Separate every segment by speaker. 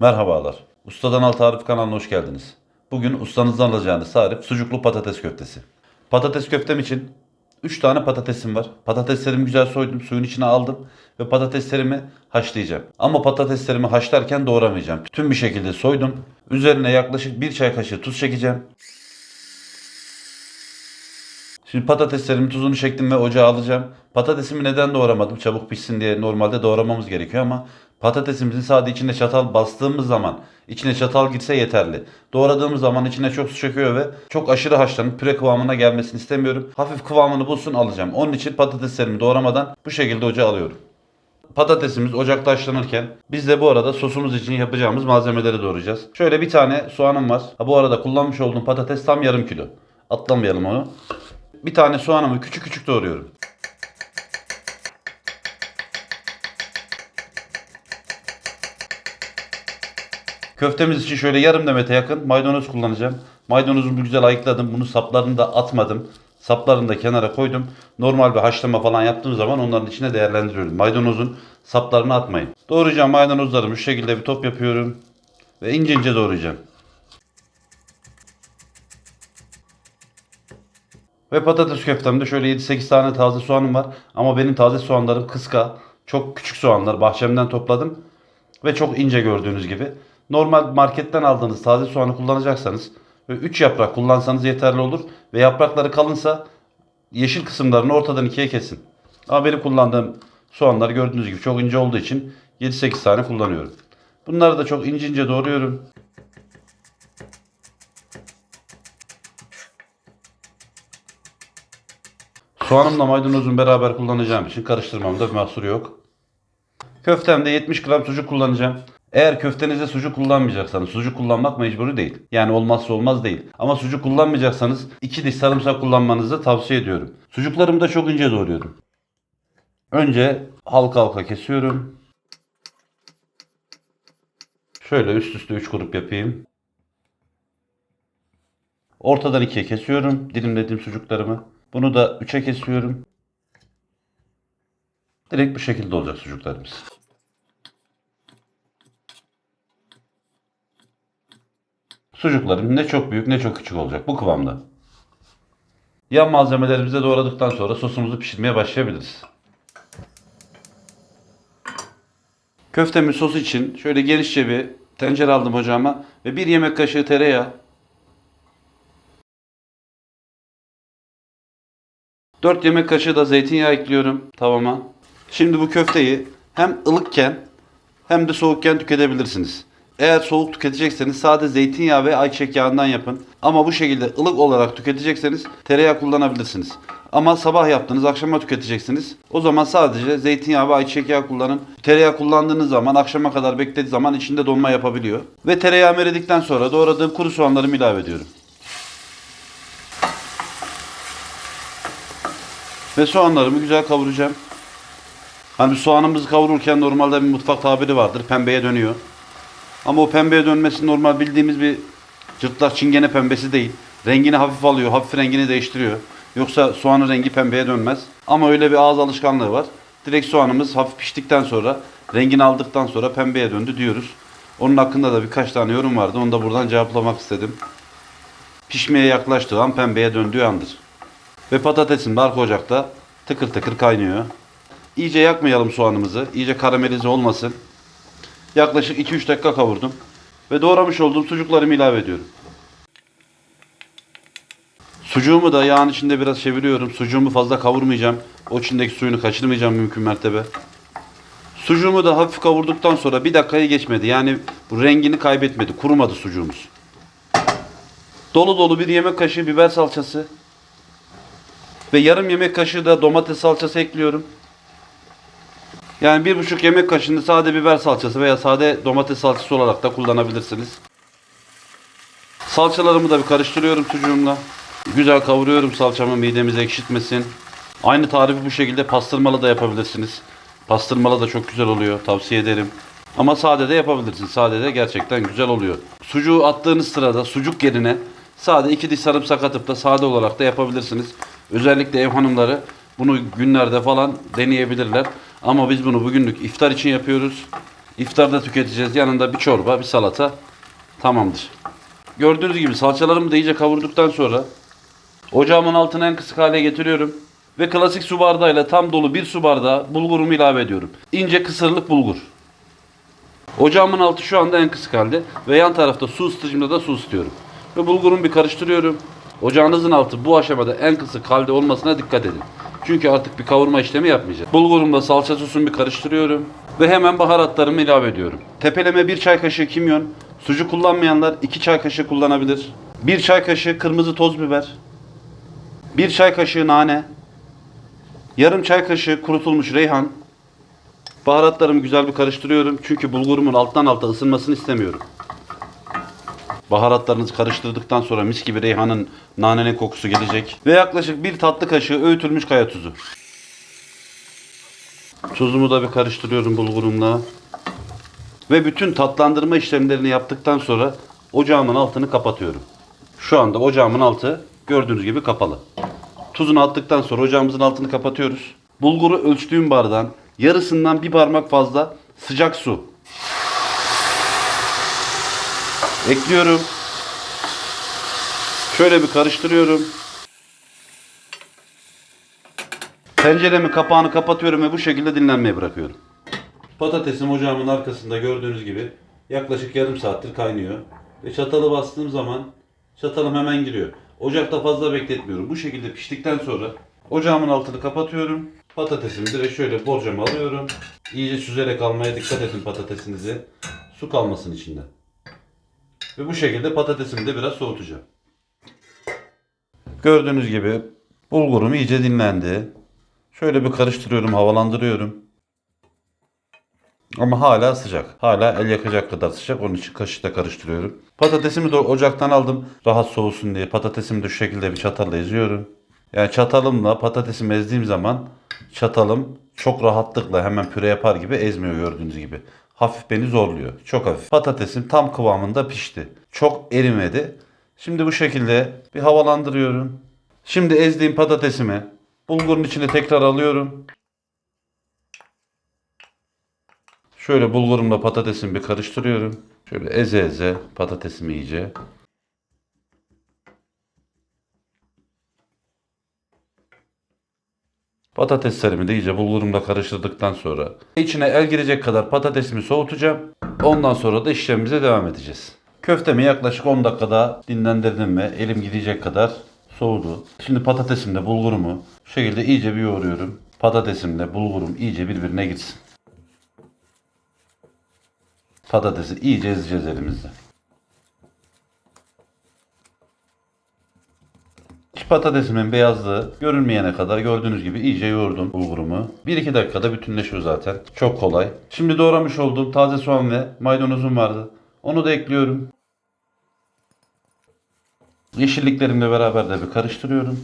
Speaker 1: Merhabalar. Ustadan Al Tarif kanalına hoş geldiniz. Bugün ustanızdan alacağınız tarif sucuklu patates köftesi. Patates köftem için 3 tane patatesim var. Patateslerimi güzel soydum, suyun içine aldım ve patateslerimi haşlayacağım. Ama patateslerimi haşlarken doğramayacağım. Tüm bir şekilde soydum. Üzerine yaklaşık 1 çay kaşığı tuz çekeceğim. Şimdi patateslerimin tuzunu çektim ve ocağa alacağım. Patatesimi neden doğramadım? Çabuk pişsin diye normalde doğramamız gerekiyor ama patatesimizin sadece içine çatal bastığımız zaman içine çatal girse yeterli. Doğradığımız zaman içine çok su çekiyor ve çok aşırı haşlanıp püre kıvamına gelmesini istemiyorum. Hafif kıvamını bulsun alacağım. Onun için patateslerimi doğramadan bu şekilde ocağa alıyorum. Patatesimiz ocakta haşlanırken biz de bu arada sosumuz için yapacağımız malzemeleri doğrayacağız. Şöyle bir tane soğanım var. Ha, bu arada kullanmış olduğum patates tam yarım kilo. Atlamayalım onu. Bir tane soğanımı küçük küçük doğruyorum. Köftemiz için şöyle yarım demete yakın maydanoz kullanacağım. Maydanozumu güzel ayıkladım. Bunu saplarını da atmadım. Saplarını da kenara koydum. Normal bir haşlama falan yaptığım zaman onların içine değerlendiriyorum. Maydanozun saplarını atmayın. Doğrayacağım maydanozlarımı şu şekilde bir top yapıyorum. Ve ince ince doğrayacağım. Ve patates köftemde şöyle 7-8 tane taze soğanım var. Ama benim taze soğanlarım kıska. Çok küçük soğanlar. Bahçemden topladım. Ve çok ince gördüğünüz gibi. Normal marketten aldığınız taze soğanı kullanacaksanız 3 yaprak kullansanız yeterli olur. Ve yaprakları kalınsa yeşil kısımlarını ortadan ikiye kesin. Ama benim kullandığım soğanlar gördüğünüz gibi çok ince olduğu için 7-8 tane kullanıyorum. Bunları da çok ince ince doğruyorum. Soğanımla maydanozum beraber kullanacağım için karıştırmamda bir mahsur yok. Köftemde 70 gram sucuk kullanacağım. Eğer köftenizde sucuk kullanmayacaksanız, sucuk kullanmak mecburi değil. Yani olmazsa olmaz değil. Ama sucuk kullanmayacaksanız 2 diş sarımsak kullanmanızı tavsiye ediyorum. Sucuklarımı da çok ince doğruyorum. Önce halka halka kesiyorum. Şöyle üst üste 3 grup yapayım. Ortadan ikiye kesiyorum dilimlediğim sucuklarımı. Bunu da 3'e kesiyorum. Direkt bu şekilde olacak sucuklarımız. Sucuklarım ne çok büyük ne çok küçük olacak bu kıvamda. Yan malzemelerimizi doğradıktan sonra sosumuzu pişirmeye başlayabiliriz. Köftemin sosu için şöyle genişçe bir tencere aldım ocağıma ve bir yemek kaşığı tereyağı, 4 yemek kaşığı da zeytinyağı ekliyorum tavama. Şimdi bu köfteyi hem ılıkken hem de soğukken tüketebilirsiniz. Eğer soğuk tüketecekseniz sade zeytinyağı ve ayçiçek yağından yapın. Ama bu şekilde ılık olarak tüketecekseniz tereyağı kullanabilirsiniz. Ama sabah yaptınız, akşama tüketeceksiniz. O zaman sadece zeytinyağı ve ayçiçek yağı kullanın. Tereyağı kullandığınız zaman akşama kadar beklediği zaman içinde donma yapabiliyor. Ve tereyağı eridikten sonra doğradığım kuru soğanlarımı ilave ediyorum. Ve soğanlarımı güzel kavuracağım. Hani soğanımızı kavururken normalde bir mutfak tabiri vardır. Pembeye dönüyor. Ama o pembeye dönmesi normal bildiğimiz bir cırtlak çingene pembesi değil. Rengini hafif alıyor. Hafif rengini değiştiriyor. Yoksa soğanın rengi pembeye dönmez. Ama öyle bir ağız alışkanlığı var. Direkt soğanımız hafif piştikten sonra rengini aldıktan sonra pembeye döndü diyoruz. Onun hakkında da birkaç tane yorum vardı. Onu da buradan cevaplamak istedim. Pişmeye yaklaştığı an pembeye döndüğü andır. Ve patatesim de arka ocakta tıkır tıkır kaynıyor. İyice yakmayalım soğanımızı. İyice karamelize olmasın. Yaklaşık 2-3 dakika kavurdum. Ve doğramış olduğum sucuklarımı ilave ediyorum. Sucuğumu da yağın içinde biraz çeviriyorum. Sucuğumu fazla kavurmayacağım. O içindeki suyunu kaçırmayacağım mümkün mertebe. Sucuğumu da hafif kavurduktan sonra bir dakikayı geçmedi. Yani rengini kaybetmedi. Kurumadı sucuğumuz. Dolu dolu bir yemek kaşığı biber salçası. Ve yarım yemek kaşığı da domates salçası ekliyorum. Yani bir buçuk yemek kaşığını sade biber salçası veya sade domates salçası olarak da kullanabilirsiniz. Salçalarımı da bir karıştırıyorum sucuğumla. Güzel kavuruyorum salçamı midemizi ekşitmesin. Aynı tarifi bu şekilde pastırmalı da yapabilirsiniz. Pastırmalı da çok güzel oluyor. Tavsiye ederim. Ama sade de yapabilirsiniz. Sade de gerçekten güzel oluyor. Sucuğu attığınız sırada sucuk yerine sade iki diş sarımsak atıp da sade olarak da yapabilirsiniz. Özellikle ev hanımları bunu günlerde falan deneyebilirler. Ama biz bunu bugünlük iftar için yapıyoruz. İftarda tüketeceğiz. Yanında bir çorba, bir salata. Tamamdır. Gördüğünüz gibi salçalarımı da iyice kavurduktan sonra ocağımın altına en kısık hale getiriyorum. Ve klasik su bardağıyla tam dolu bir su bardağı bulgurumu ilave ediyorum. İnce kısırlık bulgur. Ocağımın altı şu anda en kısık halde ve yan tarafta su ısıtıcımda da su ısıtıyorum. Ve bulgurumu bir karıştırıyorum. Ocağınızın altı bu aşamada en kısık halde olmasına dikkat edin. Çünkü artık bir kavurma işlemi yapmayacağız. Bulgurumla salça sosunu bir karıştırıyorum. Ve hemen baharatlarımı ilave ediyorum. Tepeleme bir çay kaşığı kimyon. Sucuk kullanmayanlar iki çay kaşığı kullanabilir. Bir çay kaşığı kırmızı toz biber. Bir çay kaşığı nane. Yarım çay kaşığı kurutulmuş reyhan. Baharatlarımı güzel bir karıştırıyorum. Çünkü bulgurumun alttan alta ısınmasını istemiyorum. Baharatlarınızı karıştırdıktan sonra mis gibi reyhanın, nanenin kokusu gelecek. Ve yaklaşık bir tatlı kaşığı öğütülmüş kaya tuzu. Tuzumu da bir karıştırıyorum bulgurumla. Ve bütün tatlandırma işlemlerini yaptıktan sonra ocağımın altını kapatıyorum. Şu anda ocağımın altı gördüğünüz gibi kapalı. Tuzunu attıktan sonra ocağımızın altını kapatıyoruz. Bulguru ölçtüğüm bardağın yarısından bir parmak fazla sıcak su. Ekliyorum. Şöyle bir karıştırıyorum. Tenceremin kapağını kapatıyorum ve bu şekilde dinlenmeye bırakıyorum. Patatesim ocağımın arkasında gördüğünüz gibi yaklaşık yarım saattir kaynıyor. Ve çatalı bastığım zaman çatalım hemen giriyor. Ocakta fazla bekletmiyorum. Bu şekilde piştikten sonra ocağımın altını kapatıyorum. Patatesimi direkt şöyle borcama alıyorum. İyice süzerek almaya dikkat edin patatesinizi. Su kalmasın içinde. Ve bu şekilde patatesimi de biraz soğutacağım. Gördüğünüz gibi bulgurum iyice dinlendi. Şöyle bir karıştırıyorum, havalandırıyorum. Ama hala sıcak. Hala el yakacak kadar sıcak. Onun için kaşıkla karıştırıyorum. Patatesimi de ocaktan aldım. Rahat soğusun diye. Patatesimi de şu şekilde bir çatalla eziyorum. Yani çatalımla patatesimi ezdiğim zaman çatalım çok rahatlıkla hemen püre yapar gibi ezmiyor gördüğünüz gibi. Hafif beni zorluyor. Çok hafif. Patatesim tam kıvamında pişti. Çok erimedi. Şimdi bu şekilde bir havalandırıyorum. Şimdi ezdiğim patatesimi bulgurun içine tekrar alıyorum. Şöyle bulgurumla patatesimi bir karıştırıyorum. Şöyle eze eze patatesimi iyice. Patateslerimi de iyice bulgurumla karıştırdıktan sonra içine el girecek kadar patatesimi soğutacağım. Ondan sonra da işlemimize devam edeceğiz. Köftemi yaklaşık 10 dakikada dinlendirdim ve elim gidecek kadar soğudu. Şimdi patatesimle bulgurumu şu şekilde iyice bir yoğuruyorum. Patatesimle bulgurum iyice birbirine gitsin. Patatesi iyice ezeceğiz elimizle. Patatesimin beyazlığı görünmeyene kadar gördüğünüz gibi iyice yoğurdum bulgurumu. 1-2 dakikada bütünleşiyor zaten. Çok kolay. Şimdi doğramış olduğum taze soğan ve maydanozum vardı. Onu da ekliyorum. Yeşilliklerimle beraber de bir karıştırıyorum.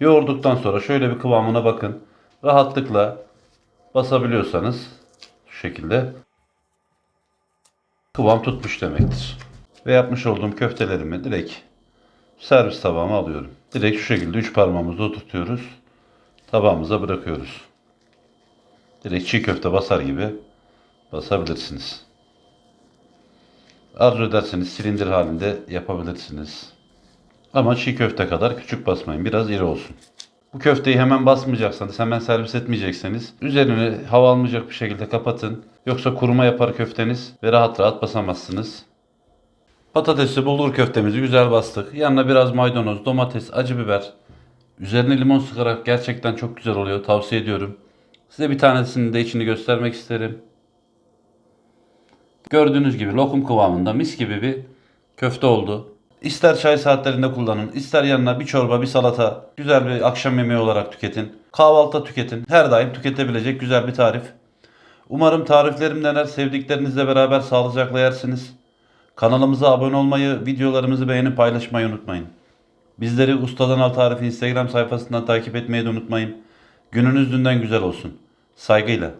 Speaker 1: Yoğurduktan sonra şöyle bir kıvamına bakın. Rahatlıkla basabiliyorsanız şu şekilde kıvam tutmuş demektir. Ve yapmış olduğum köftelerimi direkt servis tabağıma alıyorum. Direkt şu şekilde üç parmağımızla oturtuyoruz. Tabağımıza bırakıyoruz. Direkt çiğ köfte basar gibi basabilirsiniz. Arzu ederseniz silindir halinde yapabilirsiniz. Ama çiğ köfte kadar küçük basmayın. Biraz iri olsun. Bu köfteyi hemen basmayacaksanız, hemen servis etmeyecekseniz üzerini hava almayacak bir şekilde kapatın. Yoksa kuruma yapar köfteniz ve rahat rahat basamazsınız. Patatesli bulgur köftemizi güzel bastık. Yanına biraz maydanoz, domates, acı biber. Üzerine limon sıkarak gerçekten çok güzel oluyor. Tavsiye ediyorum. Size bir tanesini de içini göstermek isterim. Gördüğünüz gibi lokum kıvamında mis gibi bir köfte oldu. İster çay saatlerinde kullanın, ister yanına bir çorba, bir salata, güzel bir akşam yemeği olarak tüketin. Kahvaltıda tüketin. Her daim tüketebilecek güzel bir tarif. Umarım tariflerim dener, sevdiklerinizle beraber sağlıcakla yersiniz. Kanalımıza abone olmayı, videolarımızı beğenip paylaşmayı unutmayın. Bizleri Ustadan Al Tarifi Instagram sayfasından takip etmeyi de unutmayın. Gününüz dünden güzel olsun. Saygıyla.